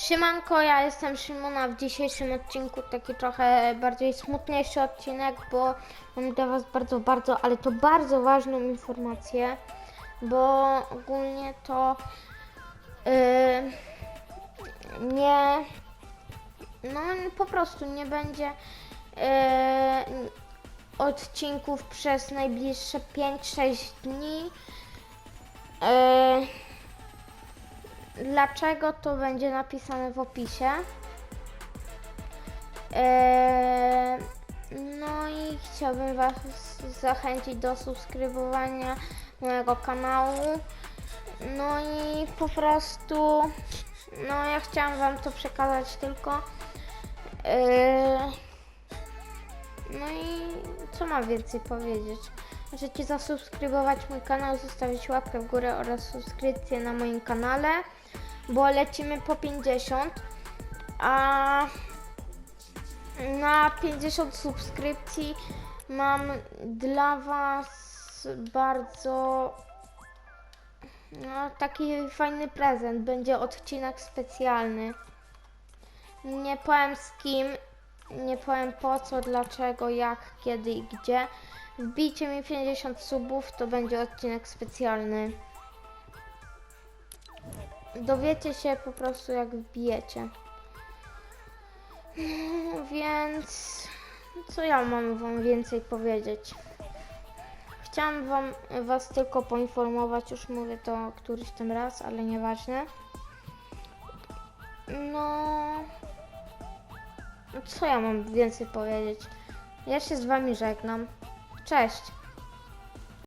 Siemanko, ja jestem Szymona. W dzisiejszym odcinku taki trochę bardziej smutniejszy odcinek, bo mam dla Was bardzo, bardzo, ale to bardzo ważną informację, bo ogólnie to yy, nie, no po prostu nie będzie yy, odcinków przez najbliższe 5-6 dni. Yy, Dlaczego to będzie napisane w opisie? Eee, no i chciałbym Was zachęcić do subskrybowania mojego kanału. No i po prostu, no ja chciałam Wam to przekazać tylko. Eee, co mam więcej powiedzieć? Możecie zasubskrybować mój kanał, zostawić łapkę w górę oraz subskrypcję na moim kanale, bo lecimy po 50, a na 50 subskrypcji mam dla Was bardzo no, taki fajny prezent. Będzie odcinek specjalny. Nie powiem z kim, nie powiem po co, dlaczego, jak, kiedy i gdzie. Wbijcie mi 50 subów, to będzie odcinek specjalny. Dowiecie się po prostu jak wbijecie. Więc co ja mam wam więcej powiedzieć? Chciałam wam was tylko poinformować, już mówię to któryś ten raz, ale nieważne. No co ja mam więcej powiedzieć? Ja się z wami żegnam. Cześć.